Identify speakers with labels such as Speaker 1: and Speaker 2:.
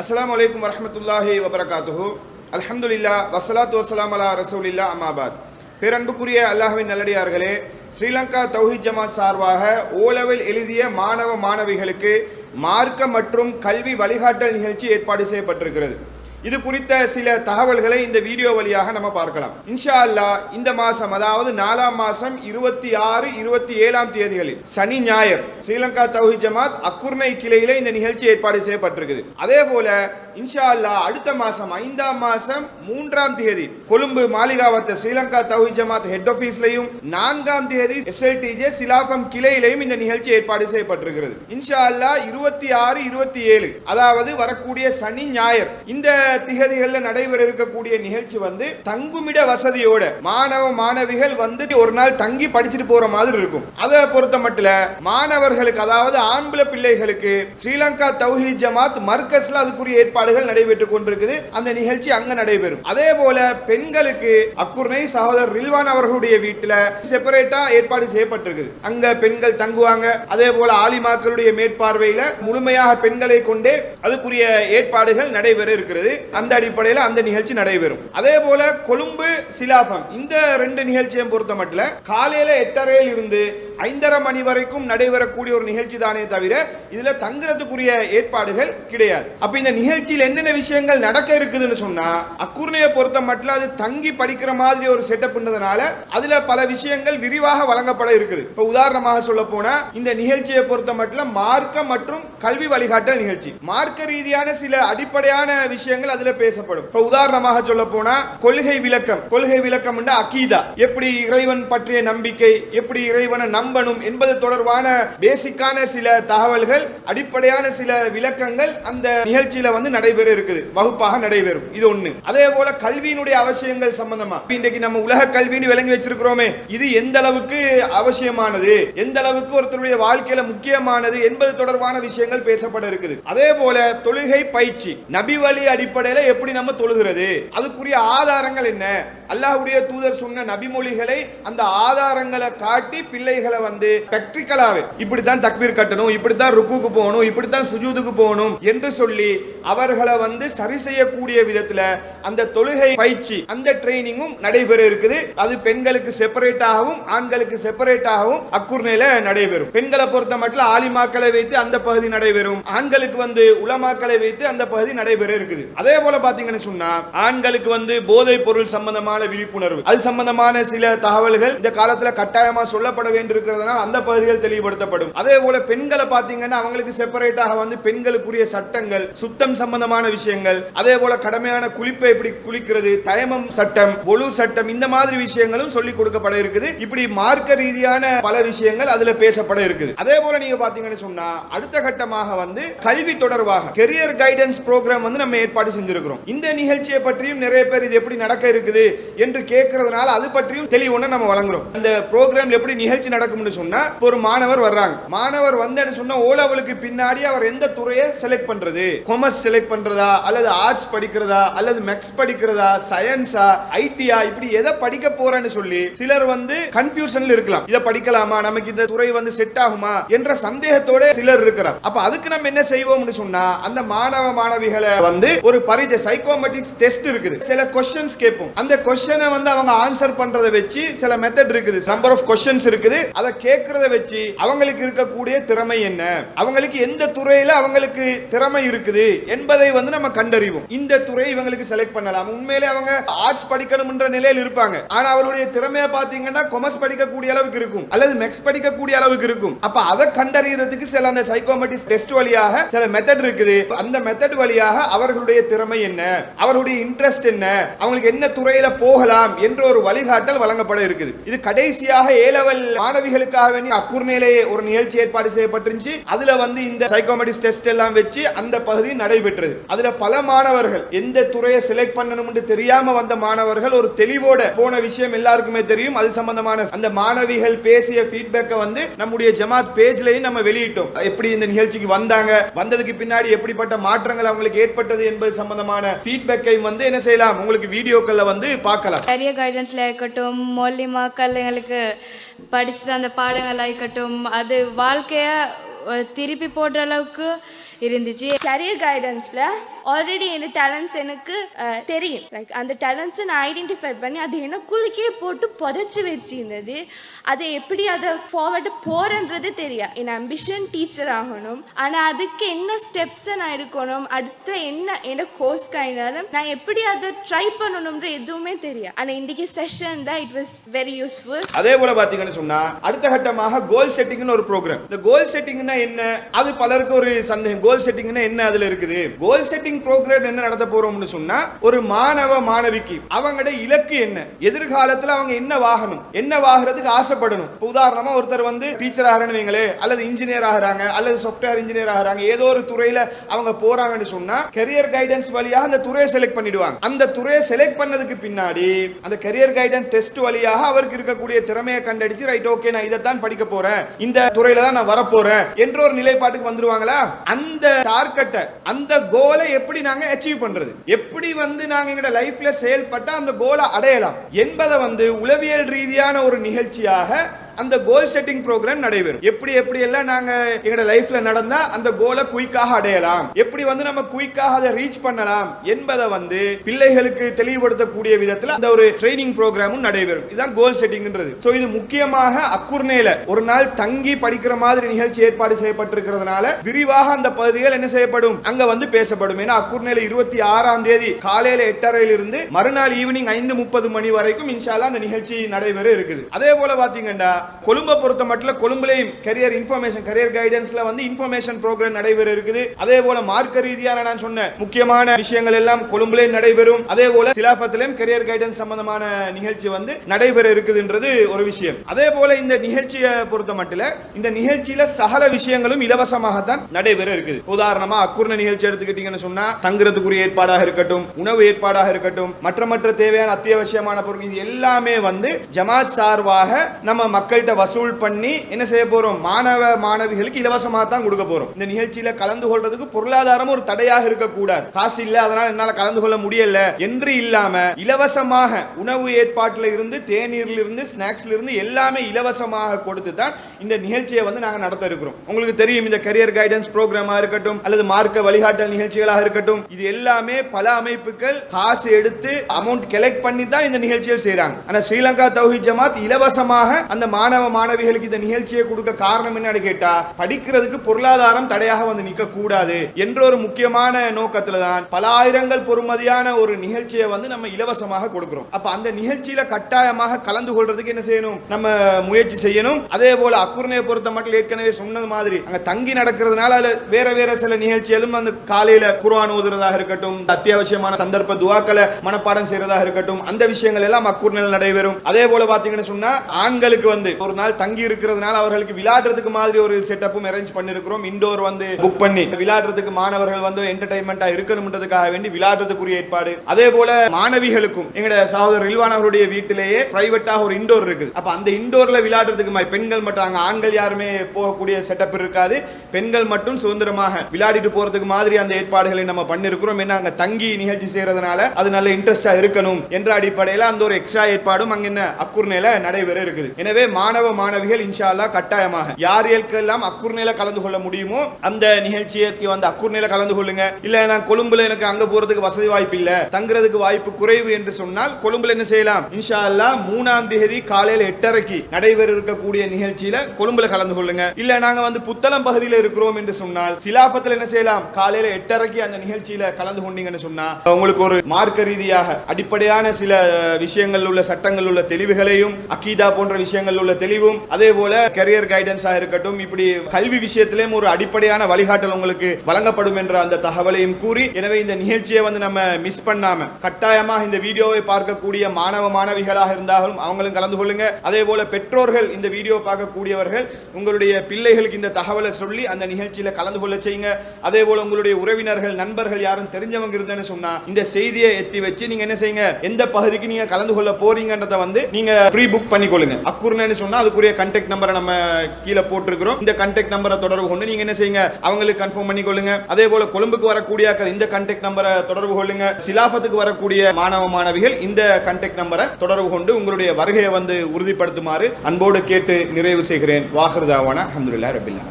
Speaker 1: அஸ்லாம் வலைக்கம் வரமத்துல்லாஹி வபரகாத்துஹு. அலமதுல்லா வசலாத்து வசலாம் அலா ரசூலில்லா அம்மாபாத் பேரன்புக்குரிய அல்லாஹ்வின் நல்லடியார்களே ஸ்ரீலங்கா தௌஹித் ஜமாத் சார்பாக ஓலவில் எழுதிய மாணவ மாணவிகளுக்கு மார்க்க மற்றும் கல்வி வழிகாட்டல் நிகழ்ச்சி ஏற்பாடு செய்யப்பட்டிருக்கிறது. இது குறித்த சில தகவல்களை இந்த வீடியோ வழியாக நம்ம பார்க்கலாம். இன்ஷா அல்லாஹ் இந்த மாசம் அதாவது நாலாம் மாசம் இருபத்தி ஆறு இருபத்தி ஏழாம் தேதிகளில் சனி ஞாயிறு ஸ்ரீலங்கா தௌஹி ஜமாத் அக்குர்னை கிளையில இந்த நிகழ்ச்சி ஏற்பாடு செய்யப்பட்டிருக்குது. அதே போல இன்ஷா அல்லாஹ் அடுத்த மாசம் ஐந்தாம் மாசம் மூன்றாம் தேதி கொழும்பு மாளிகாவத்த ஸ்ரீலங்கா தௌஹித் ஜமாத் ஹெட் ஆபீஸ்லயும் நான்காம் தேதி எஸ்எல்டிஜே சிலாபம் கிளையிலையும் இந்த நிகழ்ச்சி ஏற்பாடு செய்யப்பட்டிருக்கிறது. இன்ஷா அல்லாஹ் இருபத்தி ஆறு இருபத்தி ஏழு அதாவது வரக்கூடிய சனி ஞாயிறு இந்த திகதிகளில் நடைபெற இருக்கக்கூடிய நிகழ்ச்சி வந்து தங்குமிட வசதியோட மாணவ மாணவிகள் வந்து ஒரு நாள் தங்கி படிச்சுட்டு போற மாதிரி இருக்கும். அதை பொறுத்த மட்டும் மாணவர்களுக்கு அதாவது ஆம்பளை பிள்ளைகளுக்கு ஸ்ரீலங்கா தௌஹீத் ஜமாத் மர்க்கஸ்ல அதுக்குரிய ஏற்பாடு செயல்பாடுகள் நடைபெற்றுக் கொண்டிருக்குது. அந்த நிகழ்ச்சி அங்க நடைபெறும். அதே போல பெண்களுக்கு அக்குர்னை சகோதரர் ரில்வான் அவர்களுடைய வீட்டில் செப்பரேட்டா ஏற்பாடு செய்யப்பட்டிருக்குது. அங்க பெண்கள் தங்குவாங்க. அதே போல ஆலிமாக்களுடைய மேற்பார்வையில முழுமையாக பெண்களை கொண்டே அதுக்குரிய ஏற்பாடுகள் நடைபெற இருக்கிறது. அந்த அடிப்படையில் அந்த நிகழ்ச்சி நடைபெறும். அதே போல கொழும்பு சிலாபம். இந்த ரெண்டு நிகழ்ச்சியை பொறுத்த மட்டும் காலையில எட்டரையில் இருந்து ஐந்தரை மணி வரைக்கும் நடைபெறக்கூடிய ஒரு நிகழ்ச்சி தானே தவிர இதுல தங்குறதுக்குரிய ஏற்பாடுகள் கிடையாது. அப்ப இந்த நிகழ்ச்சி நிகழ்ச்சியில் என்னென்ன விஷயங்கள் நடக்க இருக்குதுன்னு சொன்னா அக்குர்ணையை பொறுத்த மட்டும் அது தங்கி படிக்கிற மாதிரி ஒரு செட்டப்ன்றதுனால அதுல பல விஷயங்கள் விரிவாக வழங்கப்பட இருக்குது. இப்ப உதாரணமாக சொல்ல போனா இந்த நிகழ்ச்சியை பொறுத்த மட்டும் மார்க்கம் மற்றும் கல்வி வழிகாட்டல் நிகழ்ச்சி. மார்க்க ரீதியான சில அடிப்படையான விஷயங்கள் அதுல பேசப்படும். இப்ப உதாரணமாக சொல்ல போனா கொள்கை விளக்கம். கொள்கை விளக்கம் அகீதா. எப்படி இறைவன் பற்றிய நம்பிக்கை எப்படி இறைவனை நம்பணும் என்பது தொடர்பான பேசிக்கான சில தகவல்கள் அடிப்படையான சில விளக்கங்கள் அந்த நிகழ்ச்சியில வந்து நடைபெற இருக்குது வகுப்பாக நடைபெறும். இது ஒண்ணு. அதே போல கல்வியினுடைய அவசியங்கள் சம்பந்தமா. இன்றைக்கு நம்ம உலக கல்வின்னு விளங்கி வச்சிருக்கிறோமே. இது எந்த அளவுக்கு அவசியமானது? எந்த அளவுக்கு ஒருத்தருடைய வாழ்க்கையில முக்கியமானது என்பது தொடர்பான விஷயங்கள் பேசப்பட இருக்குது. அதே போல தொழுகை பயிற்சி. நபி வழி அடிப்படையில எப்படி நம்ம தொழுகிறது? அதுக்குரிய ஆதாரங்கள் என்ன? அல்லாஹுடைய தூதர் சொன்ன நபிமொழிகளை அந்த ஆதாரங்களை காட்டி பிள்ளைகளை வந்து பிராக்டிக்கலாவே இப்படித்தான் தக்பீர் கட்டணும் இப்படித்தான் ருக்குக்கு போகணும் இப்படித்தான் சுஜூதுக்கு போகணும் என்று சொல்லி அவர்களை வந்து சரி செய்யக்கூடிய விதத்துல அந்த தொழுகை பயிற்சி அந்த ட்ரைனிங்கும் நடைபெற இருக்குது. அது பெண்களுக்கு செப்பரேட்டாகவும் ஆண்களுக்கு செப்பரேட்டாகவும் அக்குர்ணையில நடைபெறும். பெண்களை பொறுத்த மட்டும் ஆலிமாக்களை வைத்து அந்த பகுதி நடைபெறும். ஆண்களுக்கு வந்து உலமாக்களை வைத்து அந்த பகுதி நடைபெற இருக்குது. அதே போல பாத்தீங்கன்னு சொன்னா ஆண்களுக்கு வந்து போதை பொருள் சம்பந்தமான விழிப்புணர்வு. அது சம்பந்தமான சில தகவல்கள் இந்த காலத்துல கட்டாயமா சொல்லப்பட வேண்டியிருக்கிறதுனால அந்த பகுதிகள் தெளிவுபடுத்தப்படும். அதே போல பெண்களை பாத்தீங்கன்னா அவங்களுக்கு செப்பரேட்டாக வந்து பெண்களுக்குரிய சட்டங்கள் சுத்தம் சம்பந்தமான விஷயங்கள் அதே போல கடமையான குளிப்பை எப்படி குளிக்கிறது தயமம் சட்டம் ஒழு சட்டம் இந்த மாதிரி விஷயங்களும் சொல்லிக் கொடுக்கப்பட இருக்குது. இப்படி மார்க்க ரீதியான பல விஷயங்கள் அதுல பேசப்பட இருக்குது. அதே போல நீங்க பாத்தீங்கன்னு சொன்னா அடுத்த கட்டமாக வந்து கல்வி தொடர்பாக கெரியர் கைடன்ஸ் ப்ரோக்ராம் வந்து நம்ம ஏற்பாடு செஞ்சிருக்கிறோம். இந்த நிகழ்ச்சியை பற்றியும் நிறைய பேர் இது எப்படி நடக்க இருக்குது என்று கேட்கறதுனால அது பற்றியும் தெளிவுன்னு நம்ம வழங்குறோம். அந்த ப்ரோக்ராம் எப்படி நிகழ்ச்சி நடக்கும்னு சொன்னா ஒரு மாணவர் வர்றாங்க. மாணவர் வந்தேன்னு சொன்னா ஓ லெவலுக்கு பின்னாடி அவர் எந்த துறையை செலக்ட் பண்றது? கொமர்ஸ் செலக்ட் பண்றதா? அல்லது ஆர்ட்ஸ் படிக்கிறதா? அல்லது மேக்ஸ் படிக்கிறதா? சயின்ஸா ஐடியா இப்படி எதை படிக்க போறேன்னு சொல்லி சிலர் வந்து கன்ஃபியூஷன்ல இருக்கலாம். இதை படிக்கலாமா? நமக்கு இந்த துறை வந்து செட் ஆகுமா? என்ற சந்தேகத்தோட சிலர் இருக்கிறார் அப்ப அதுக்கு நம்ம என்ன செய்வோம்னு சொன்னா அந்த மாணவ மாணவிகளை வந்து ஒரு பரிஜை சைக்கோமெட்ரிக்ஸ் டெஸ்ட் இருக்குது. சில கொஸ்டின்ஸ் கேட்போம். அந்த கொஸ்டின் வந்து அவங்க ஆன்சர் பண்றதை வச்சு சில மெத்தட் இருக்குது. நம்பர் ஆஃப் கொஸ்டின்ஸ் இருக்குது. அதை கேட்கறத வச்சு அவங்களுக்கு இருக்கக்கூடிய திறமை என்ன? அவங்களுக்கு எந்த துறையில அவங்களுக்கு திறமை இருக்குது என்பதை வந்து நம்ம கண்டறிவோம். இந்த துறை இவங்களுக்கு செலக்ட் பண்ணலாம். உண்மையிலே அவங்க ஆர்ட்ஸ் படிக்கணும்ன்ற நிலையில் இருப்பாங்க. ஆனா அவருடைய திறமையை பாத்தீங்கன்னா கொமர்ஸ் படிக்கக்கூடிய அளவுக்கு இருக்கும். அல்லது மெக்ஸ் படிக்கக்கூடிய அளவுக்கு இருக்கும். அப்ப அதை கண்டறியறதுக்கு சில அந்த சைக்கோமெட்ரிக்ஸ் டெஸ்ட் வழியாக சில மெத்தட் இருக்குது. அந்த மெத்தட் வழியாக அவர்களுடைய திறமை என்ன? அவருடைய இன்ட்ரெஸ்ட் என்ன? அவங்களுக்கு என்ன துறையில போகலாம் என்ற ஒரு வழிகாட்டல் வழங்கப்பட இருக்குது. இது கடைசியாக ஏ லெவல் மாணவிகளுக்காக வேண்டி அக்குர்நேலே ஒரு நிகழ்ச்சி ஏற்பாடு செய்யப்பட்டிருந்துச்சு. அதுல வந்து இந்த சைக்கோமெட்ரிக்ஸ் டெஸ்ட் எல்லாம் வச்சு அந்த பகுதி நடைபெற்றது. அதுல பல மாணவர்கள் எந்த துறையை செலக்ட் பண்ணணும்னு தெரியாம வந்த மாணவர்கள் ஒரு தெளிவோட போன விஷயம் எல்லாருக்குமே தெரியும். அது சம்பந்தமான அந்த மாணவிகள் பேசிய ஃபீட்பேக்கை வந்து நம்முடைய ஜமாத் பேஜ்லயும் நம்ம வெளியிட்டோம். எப்படி இந்த நிகழ்ச்சிக்கு வந்தாங்க வந்ததுக்கு பின்னாடி எப்படிப்பட்ட மாற்றங்கள் அவங்களுக்கு ஏற்பட்டது என்பது சம்பந்தமான ஃபீட்பேக்கை வந்து என்ன செய்யலாம் உங்களுக்கு வீடியோக்கள்ல வந்து பார்க்கலாம்
Speaker 2: கரியர் கைடன்ஸ்ல இருக்கட்டும் மூலியமாக்கள் எங்களுக்கு படிச்ச அந்த பாடங்கள் இருக்கட்டும் அது வாழ்க்கைய திருப்பி போடுற அளவுக்கு இருந்துச்சு.
Speaker 3: கரியர் கைடன்ஸில் ஆல்ரெடி என்னோட டேலண்ட்ஸ் எனக்கு தெரியும். லைக் அந்த டேலண்ட்ஸை நான் ஐடென்டிஃபை பண்ணி அது எனக்குள்ளக்கே போட்டு புதைச்சி வச்சிருந்தது அதை எப்படி அதை ஃபார்வர்டு போகிறன்றது தெரியும் என் அம்பிஷன் டீச்சர் ஆகணும். ஆனால் அதுக்கு என்ன ஸ்டெப்ஸை நான் எடுக்கணும் அடுத்த என்ன என்ன கோர்ஸ் கைனாலும் நான் எப்படி அதை ட்ரை பண்ணணும்ன்ற எதுவுமே தெரியும் ஆனால் இன்றைக்கி செஷன் தான் இட் வாஸ் வெரி யூஸ்ஃபுல்
Speaker 1: அதே போல பார்த்தீங்கன்னு சொன்னால் அடுத்த கட்டமாக கோல் செட்டிங்னு ஒரு ப்ரோக்ராம் இந்த கோல் செட்டிங்னா என்ன? அது பலருக்கு ஒரு சந்தேகம். கோல் செட்டிங்னா என்ன அதுல இருக்குது? கோல் செட்டிங் ப்ரோக்ராம் என்ன நடத்த போறோம்னு சொன்னா ஒரு மாணவ மாணவிக்கு அவங்களோட இலக்கு என்ன? எதிர்காலத்துல அவங்க என்ன வாகணும் என்ன வாகிறதுக்கு ஆசைப்படணும்? இப்ப உதாரணமா ஒருத்தர் வந்து டீச்சர் ஆகிறன்னு வைங்களே அல்லது இன்ஜினியர் ஆகிறாங்க அல்லது சாஃப்ட்வேர் இன்ஜினியர் ஆகுறாங்க ஏதோ ஒரு துறையில அவங்க போறாங்கன்னு சொன்னா கெரியர் கைடன்ஸ் வழியாக அந்த துறையை செலக்ட் பண்ணிடுவாங்க. அந்த துறையை செலக்ட் பண்ணதுக்கு பின்னாடி அந்த கெரியர் கைடன்ஸ் டெஸ்ட் வழியாக அவருக்கு இருக்கக்கூடிய திறமையை கண்டடிச்சு ரைட் ஓகே நான் இதைத்தான் படிக்க போறேன். இந்த துறையில தான் நான் வரப்போறேன் என்ற ஒரு நிலைப்பாட்டுக்கு வந்துருவாங்களா அந்த டார்கெட்டை அந்த கோலை எப்படி நாங்க அச்சீவ் பண்றது? எப்படி வந்து நாங்க எங்க லைஃப்ல செயல்பட்டா அந்த கோலை அடையலாம்? என்பதை வந்து உளவியல் ரீதியான ஒரு நிகழ்ச்சியாக அந்த கோல் செட்டிங் ப்ரோக்ராம் நடைபெறும். எப்படி எப்படி எல்லாம் நாங்க எங்களோட லைஃப்ல நடந்தா அந்த கோலை குயிக்காக அடையலாம்? எப்படி வந்து நம்ம குயிக்காக அதை ரீச் பண்ணலாம் என்பதை வந்து பிள்ளைகளுக்கு தெளிவுபடுத்தக்கூடிய விதத்துல அந்த ஒரு ட்ரைனிங் ப்ரோக்ராமும் நடைபெறும். இதுதான் கோல் செட்டிங்ன்றது சோ இது முக்கியமாக அக்குர்னேல ஒரு நாள் தங்கி படிக்கிற மாதிரி நிகழ்ச்சி ஏற்பாடு செய்யப்பட்டிருக்கிறதுனால விரிவாக அந்த பகுதிகள் என்ன செய்யப்படும்? அங்க வந்து பேசப்படும். ஏன்னா அக்குர்னேல இருபத்தி ஆறாம் தேதி காலையில எட்டரையில இருந்து மறுநாள் ஈவினிங் ஐந்து முப்பது மணி வரைக்கும் இன்ஷால்லா அந்த நிகழ்ச்சி நடைபெற இருக்குது. அதே போல பாத்தீங்கன்னா கொழும்பை பொறுத்த மட்டும் கொழும்புலையும் கரியர் இன்ஃபர்மேஷன் கரியர் கைடன்ஸ்ல வந்து இன்ஃபர்மேஷன் ப்ரோக்ராம் நடைபெற இருக்குது. அதே போல மார்க்க ரீதியான நான் சொன்ன முக்கியமான விஷயங்கள் எல்லாம் கொழும்புலையும் நடைபெறும். அதே போல சிலாபத்திலையும் கரியர் கைடன்ஸ் சம்பந்தமான நிகழ்ச்சி வந்து நடைபெற இருக்குதுன்றது ஒரு விஷயம். அதே போல இந்த நிகழ்ச்சியை பொறுத்த மட்டும் இந்த நிகழ்ச்சியில சகல விஷயங்களும் இலவசமாகத்தான் நடைபெற இருக்குது. உதாரணமா அக்குர்ண நிகழ்ச்சி எடுத்துக்கிட்டீங்கன்னு சொன்னா தங்குறதுக்குரிய ஏற்பாடாக இருக்கட்டும் உணவு ஏற்பாடாக இருக்கட்டும் மற்ற மற்ற தேவையான அத்தியாவசியமான பொருட்கள் இது எல்லாமே வந்து ஜமாத் சார்பாக நம்ம மக்கள் மக்கள்கிட்ட வசூல் பண்ணி என்ன செய்ய போறோம்? மாணவ மாணவிகளுக்கு இலவசமாக தான் கொடுக்க போறோம். இந்த நிகழ்ச்சியில கலந்து கொள்றதுக்கு பொருளாதாரம் ஒரு தடையாக இருக்கக்கூடாது. காசு இல்ல அதனால என்னால கலந்து கொள்ள முடியல என்று இல்லாம இலவசமாக உணவு ஏற்பாட்டில் இருந்து தேநீர்ல இருந்து ஸ்நாக்ஸ்ல இருந்து எல்லாமே இலவசமாக கொடுத்து தான் இந்த நிகழ்ச்சியை வந்து நாங்க நடத்த இருக்கிறோம். உங்களுக்கு தெரியும் இந்த கரியர் கைடன்ஸ் ப்ரோக்ராமா இருக்கட்டும் அல்லது மார்க்க வழிகாட்டல் நிகழ்ச்சிகளாக இருக்கட்டும் இது எல்லாமே பல அமைப்புகள் காசு எடுத்து அமௌண்ட் கலெக்ட் பண்ணி தான் இந்த நிகழ்ச்சிகள் செய்யறாங்க ஆனா ஸ்ரீலங்கா தௌஹி ஜமாத் இலவசமாக அந்த மாணவ மாணவிகளுக்கு இந்த நிகழ்ச்சியை கொடுக்க காரணம் என்னன்னு கேட்டா படிக்கிறதுக்கு பொருளாதாரம் தடையாக வந்து நிக்க கூடாது என்ற ஒரு முக்கியமான நோக்கத்துல தான் பல ஆயிரங்கள் பொறுமதியான ஒரு நிகழ்ச்சியை வந்து நம்ம இலவசமாக கொடுக்கிறோம். அப்ப அந்த நிகழ்ச்சியில கட்டாயமாக கலந்து கொள்றதுக்கு என்ன செய்யணும்? நம்ம முயற்சி செய்யணும். அதே போல அக்குர்ணையை பொறுத்த மட்டும் ஏற்கனவே சொன்னது மாதிரி அங்க தங்கி நடக்கிறதுனால அதுல வேற வேற சில நிகழ்ச்சிகளும் அந்த காலையில குரான் ஓதுறதாக இருக்கட்டும் அத்தியாவசியமான சந்தர்ப்ப துவாக்களை மனப்பாடம் செய்யறதாக இருக்கட்டும் அந்த விஷயங்கள் எல்லாம் அக்குர்ணையில் நடைபெறும். அதே போல பாத்தீங்கன்னு சொன்னா ஆண்களுக்கு வந்து வந்து ஒரு நாள் தங்கி இருக்கிறதுனால அவர்களுக்கு விளையாடுறதுக்கு மாதிரி ஒரு செட்டப்பும் அரேஞ்ச் பண்ணிருக்கிறோம். இண்டோர் வந்து புக் பண்ணி விளையாடுறதுக்கு மாணவர்கள் வந்து என்டர்டைன்மெண்டா இருக்கணும்ன்றதுக்காக வேண்டி விளையாடுறதுக்குரிய ஏற்பாடு. அதே போல மாணவிகளுக்கும் எங்கட சகோதரர் இல்வான் அவருடைய வீட்டிலேயே பிரைவேட்டாக ஒரு இண்டோர் இருக்குது. அப்ப அந்த இண்டோர்ல விளையாடுறதுக்கு பெண்கள் மட்டும் அங்க ஆண்கள் யாருமே போகக்கூடிய செட்டப் இருக்காது. பெண்கள் மட்டும் சுதந்திரமாக விளையாடிட்டு போறதுக்கு மாதிரி அந்த ஏற்பாடுகளை நம்ம பண்ணிருக்கிறோம். ஏன்னா அங்க தங்கி நிகழ்ச்சி செய்யறதுனால அது நல்ல இன்ட்ரெஸ்டா இருக்கணும் என்ற அடிப்படையில அந்த ஒரு எக்ஸ்ட்ரா ஏற்பாடும் அங்க என்ன அக்குர்நேல நடைபெற இருக்குது. எனவே மாணவ மாணவிகள் இன்ஷா அல்லா கட்டாயமாக. யார் யாருக்கெல்லாம் அக்குர்நேல கலந்து கொள்ள முடியுமோ அந்த நிகழ்ச்சிக்கு வந்து அக்குர்நேல கலந்து கொள்ளுங்க. இல்ல நான் கொழும்புல எனக்கு அங்க போறதுக்கு வசதி வாய்ப்பு இல்ல. தங்குறதுக்கு வாய்ப்பு குறைவு என்று சொன்னால் கொழும்புல என்ன செய்யலாம்? இன்ஷா அல்லாஹ் மூணாம் தேதி காலையில எட்டரைக்கு நடைபெற இருக்கக்கூடிய நிகழ்ச்சியில கொழும்புல கலந்து கொள்ளுங்க. இல்ல நாங்க வந்து புத்தளம் பகுதியில் இருக்கிறோம் என்று சொன்னால் சிலாபத்தில் என்ன செய்யலாம்? காலையில எட்டரைக்கு அந்த நிகழ்ச்சியில கலந்து கொண்டீங்கன்னு சொன்னா உங்களுக்கு ஒரு மார்க்க ரீதியாக அடிப்படையான சில விஷயங்கள் உள்ள சட்டங்கள் உள்ள தெளிவுகளையும் அக்கீதா போன்ற விஷயங்கள் உள்ள தெளிவும் அதே போல கரியர் கைடன்ஸாக இருக்கட்டும் இப்படி கல்வி விஷயத்திலேயும் ஒரு அடிப்படையான வழிகாட்டல் உங்களுக்கு வழங்கப்படும் என்ற அந்த தகவலையும் கூறி எனவே இந்த நிகழ்ச்சியை வந்து நம்ம மிஸ் பண்ணாம கட்டாயமாக இந்த வீடியோவை பார்க்கக்கூடிய மாணவ மாணவிகளாக இருந்தாலும் அவங்களும் கலந்து கொள்ளுங்க. அதே போல பெற்றோர்கள் இந்த வீடியோ பார்க்கக்கூடியவர்கள் உங்களுடைய பிள்ளைகளுக்கு இந்த தகவலை சொல்லி அந்த நிகழ்ச்சியில கலந்து கொள்ள செய்யுங்க. அதே போல உங்களுடைய உறவினர்கள் நண்பர்கள் யாரும் தெரிஞ்சவங்க இருந்தேன்னு சொன்னா இந்த செய்தியை எத்தி வச்சு நீங்க என்ன செய்யுங்க? எந்த பகுதிக்கு நீங்க கலந்து கொள்ள போறீங்கன்றத வந்து நீங்க ப்ரீ புக் பண்ணிக்கொள்ளுங்க. அக்குர்னு சொன்னா அதுக்குரிய கான்டாக்ட் நம்பரை நம்ம கீழே போட்டிருக்கிறோம். இந்த கான்டாக்ட் நம்பரை தொடர்பு கொண்டு நீங்க என்ன செய்யுங்க? அவங்களுக்கு கன்ஃபார்ம் பண்ணிக்கொள்ளுங்க. அதே போல கொழும்புக்கு வரக்கூடிய இந்த கான்டாக்ட் நம்பரை தொடர்பு கொள்ளுங்க. சிலாபத்துக்கு வரக்கூடிய மாணவ மாணவிகள் இந்த கான்டாக்ட் நம்பரை தொடர்பு கொண்டு உங்களுடைய வருகையை வந்து உறுதிப்படுத்துமாறு அன்போடு கேட்டு நிறைவு செய்கிறேன். வாகிருதாவான அஹமதுல்லா ரபில்லா